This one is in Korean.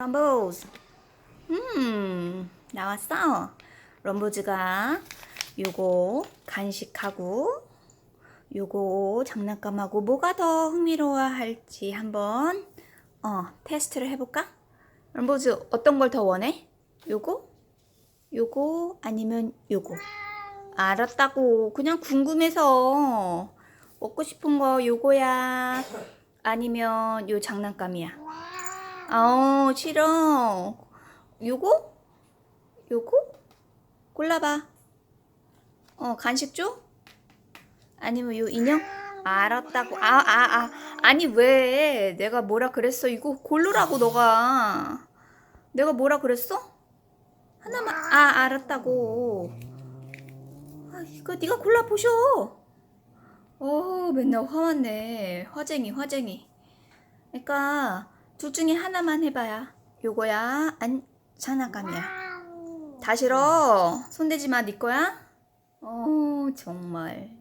럼보즈. 음, 나왔어. 럼보즈가 요거 간식하고 요거 장난감하고 뭐가 더 흥미로워 할지 한번 어, 테스트를 해볼까? 럼보즈 어떤 걸 더 원해? 요거? 요거 아니면 요거? 알았다고. 그냥 궁금해서 먹고 싶은 거 요거야? 아니면 요 장난감이야? 어, 싫어. 요거? 요거? 골라봐. 어, 간식 줘? 아니면 요 인형? 알았다고. 아, 아, 아. 아니, 왜? 내가 뭐라 그랬어? 이거 고르라고, 너가. 내가 뭐라 그랬어? 하나만. 아, 알았다고. 아, 이거 네가 골라 보셔. 어, 맨날 화왔네. 화쟁이, 화쟁이. 그러니까 둘 중에 하나만 해봐야. 요거야, 안 장난감이야. 다 싫어. 손대지 마, 네 거야? 어, 정말.